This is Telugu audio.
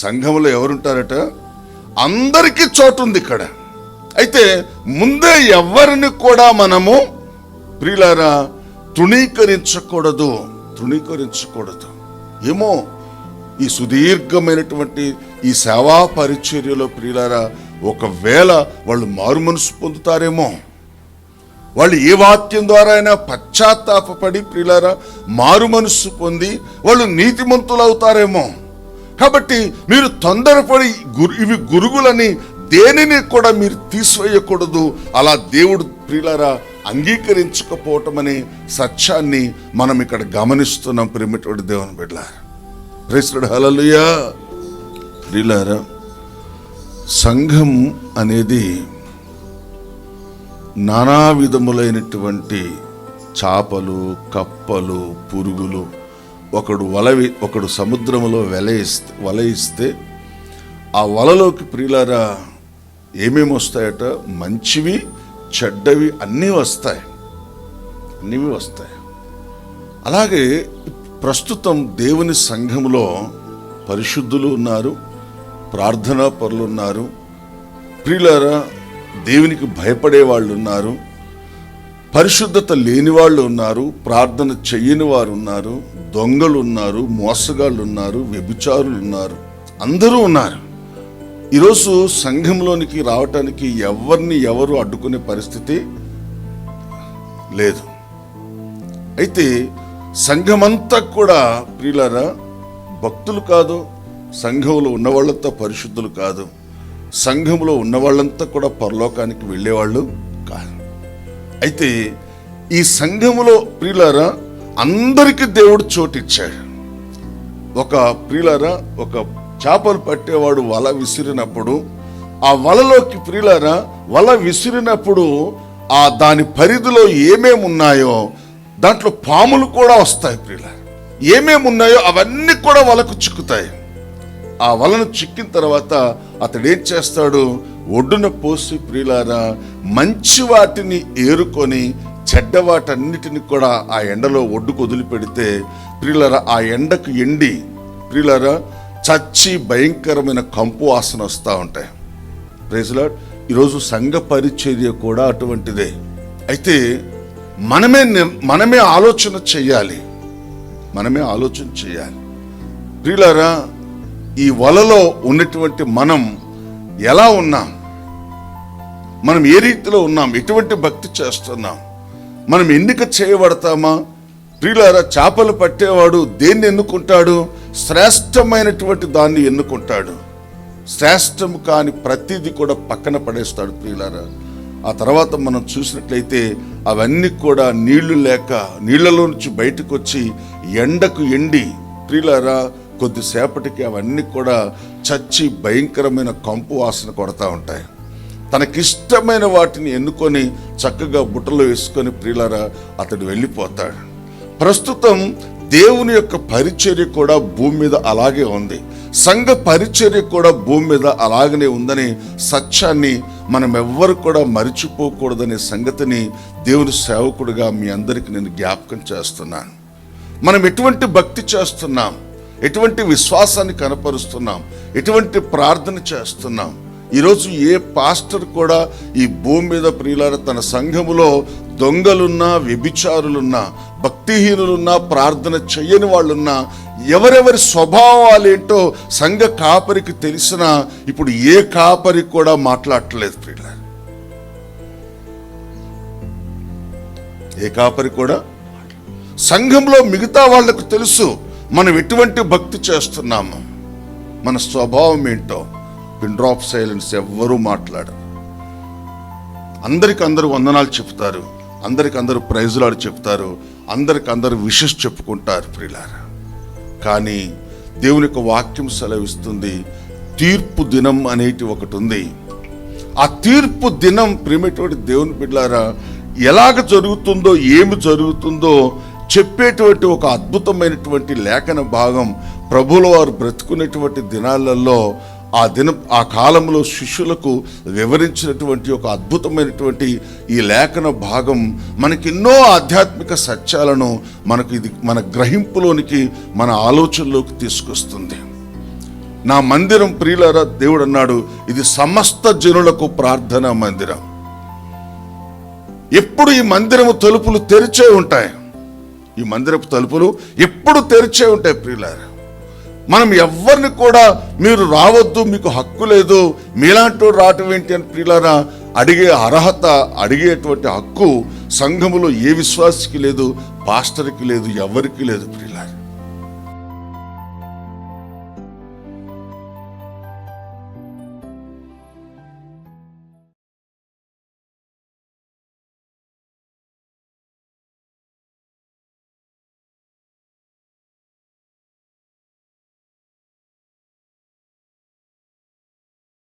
సంఘంలో ఎవరుంటారట? అందరికీ చోటు ఉంది ఇక్కడ. అయితే ముందే ఎవరిని కూడా మనము ప్రియులారా తృణీకరించకూడదు. తృణీకరించకూడదు. ఏమో ఈ సుదీర్ఘమైనటువంటి ఈ సేవా పరిచర్యలో ప్రియులారా ఒకవేళ వాళ్ళు మారు మనసు పొందుతారేమో. వాళ్ళు ఏ వాక్యం ద్వారా అయినా పశ్చాత్తాపడి ప్రియులారా మారు మనస్సు పొంది వాళ్ళు నీతిమంతులు అవుతారేమో కాబట్టి మీరు తొందరపడి గురు ఇవి గురుగులని దేనిని కూడా మీరు తీసివేయకూడదు. అలా దేవుడు ప్రియులరా అంగీకరించకపోవటం అనే సత్యాన్ని మనం ఇక్కడ గమనిస్తున్నాం ప్రేమటువంటి దేవుని బిడ్డ ప్రేసుడు హలలుయా ప్రియులారా సంఘం అనేది నానా విధములైనటువంటి చాపలు కప్పలు పురుగులు ఒకడు వలవి ఒకడు సముద్రంలో వెలయిస్తే వలయిస్తే వల ఇస్తే ఆ వలలోకి ప్రియులారా ఏమేమి వస్తాయట? మంచివి చెడ్డవి అన్నీ వస్తాయి. అన్నీ వస్తాయి. అలాగే ప్రస్తుతం దేవుని సంఘములో పరిశుద్ధులు ఉన్నారు ప్రార్థనా పరులు ఉన్నారు ప్రియులారా దేవునికి భయపడే వాళ్ళు ఉన్నారు పరిశుద్ధత లేని వాళ్ళు ఉన్నారు ప్రార్థన చెయ్యని వారు ఉన్నారు దొంగలు ఉన్నారు మోసగాళ్ళు ఉన్నారు వ్యభిచారులు ఉన్నారు అందరూ ఉన్నారు. ఈరోజు సంఘంలోనికి రావటానికి ఎవరిని ఎవరు అడ్డుకునే పరిస్థితి లేదు. అయితే సంఘమంతా కూడా ప్రియులారా భక్తులు కాదు సంఘంలో ఉన్నవాళ్ళంతా పరిశుద్ధులు కాదు. సంఘంలో ఉన్నవాళ్ళంతా కూడా పరలోకానికి వెళ్ళేవాళ్ళు కాదు. అయితే ఈ సంఘములో ప్రియులారా అందరికీ దేవుడు చోటిచ్చాడు. ఒక ప్రియులారా ఒక చేపలు పట్టేవాడు వల విసిరినప్పుడు ఆ వలలోకి ప్రియులారా వల విసిరినప్పుడు ఆ దాని పరిధిలో ఏమేమి ఉన్నాయో దాంట్లో పాములు కూడా వస్తాయి ప్రియులారా. ఏమేమి ఉన్నాయో అవన్నీ కూడా వలకు చిక్కుతాయి. ఆ వలను చిక్కిన తర్వాత అతడు ఏం చేస్తాడు? ఒడ్డున పోసి ప్రియులారా మంచి వాటిని ఏరుకొని చెడ్డ వాటన్నిటిని కూడా ఆ ఎండలో ఒడ్డుకు వదిలిపెడితే ప్రియులర ఆ ఎండకు ఎండి ప్రియులర చచ్చి భయంకరమైన కంపు వాసన వస్తూ ఉంటాయి. ప్రైజ్లాడ్ ఈరోజు సంఘ పరిచర్య కూడా అటువంటిదే. అయితే మనమే మనమే ఆలోచన చెయ్యాలి మనమే ఆలోచన చేయాలి. ప్రియులరా ఈ వలలో ఉన్నటువంటి మనం ఎలా ఉన్నాం? మనం ఏ రీతిలో ఉన్నాం? ఎటువంటి భక్తి చేస్తున్నాం? మనం ఎన్నిక చేయబడతామా? ప్రియులారా చేపలు పట్టేవాడు దేన్ని ఎన్నుకుంటాడు? శ్రేష్టమైనటువంటి దాన్ని ఎన్నుకుంటాడు. శ్రేష్టము కాని ప్రతిదీ కూడా పక్కన పడేస్తాడు ప్రియులారా. ఆ తర్వాత మనం చూసినట్లయితే అవన్నీ కూడా నీళ్ళు లేక నీళ్ళలో నుంచి బయటకు వచ్చి ఎండకు ఎండి ప్రియులారా కొద్దిసేపటికి అవన్నీ కూడా చచ్చి భయంకరమైన కంపు వాసన కొడతా ఉంటాయి. తనకిష్టమైన వాటిని ఎన్నుకొని చక్కగా బుట్టలో వేసుకొని ప్రియులరా అతడు వెళ్ళిపోతాడు. ప్రస్తుతం దేవుని యొక్క పరిచర్య కూడా భూమి మీద అలాగే ఉంది. సంఘ పరిచర్య కూడా భూమి మీద అలాగనే ఉందని సత్యాన్ని మనం ఎవ్వరు కూడా మరిచిపోకూడదనే సంగతిని దేవుని సేవకుడిగా మీ అందరికీ నేను జ్ఞాపకం చేస్తున్నాను. మనం ఎటువంటి భక్తి చేస్తున్నాం? ఎటువంటి విశ్వాసాన్ని కనపరుస్తున్నాం? ఎటువంటి ప్రార్థన చేస్తున్నాం? ఈరోజు ఏ పాస్టర్ కూడా ఈ భూమి మీద ప్రియులార తన సంఘములో దొంగలున్నా వ్యభిచారులున్నా భక్తిహీనులున్నా ప్రార్థన చెయ్యని వాళ్ళున్నా ఎవరెవరి స్వభావాలేంటో సంఘ కాపరికి తెలిసిన ఇప్పుడు ఏ కాపరి కూడా మాట్లాడట్లేదు ప్రియులార. ఏ కాపరి కూడా? సంఘంలో మిగతా వాళ్ళకు తెలుసు మనం ఎటువంటి భక్తి చేస్తున్నాము మన స్వభావం ఏంటో. పిన్ డ్రాప్ సైలెన్స్ ఎవ్వరూ మాట్లాడరు అందరికి అందరూ వందనాలు చెప్తారు. అందరికి అందరూ ప్రైజులాడు చెప్తారు. అందరికి అందరూ విషస్ చెప్పుకుంటారు ప్రిలారా కానీ దేవుని యొక్క వాక్యం సెలవిస్తుంది తీర్పు దినం అనేటి ఒకటి ఉంది. ఆ తీర్పు దినం ప్రేమటువంటి దేవుని బిడ్డారా ఎలాగ జరుగుతుందో ఏమి జరుగుతుందో చెప్పేటువంటి ఒక అద్భుతమైనటువంటి లేఖన భాగం ప్రభుల వారు బ్రతుకునేటువంటి దినాలలో ఆ దినం ఆ కాలంలో శిష్యులకు వివరించినటువంటి ఒక అద్భుతమైనటువంటి ఈ లేఖన భాగం మనకెన్నో ఆధ్యాత్మిక సత్యాలను మనకు ఇది మన గ్రహింపులోనికి మన ఆలోచనలోకి తీసుకొస్తుంది. నా మందిరం ప్రియులరా దేవుడు అన్నాడు ఇది సమస్త జనులకు ప్రార్థన మందిరం. ఎప్పుడు ఈ మందిరము తలుపులు తెరిచే ఉంటాయి? ఈ మందిరపు తలుపులు ఎప్పుడు తెరిచే ఉంటాయి ప్రియులారా? మనం ఎవరిని కూడా మీరు రావద్దు మీకు హక్కు లేదు మీలాంటి రావటం ఏంటి అని ప్రియులారా అడిగే అర్హత అడిగేటువంటి హక్కు సంఘములో ఏ విశ్వాసికి లేదు పాస్టర్కి లేదు ఎవరికి లేదు ప్రియులారా.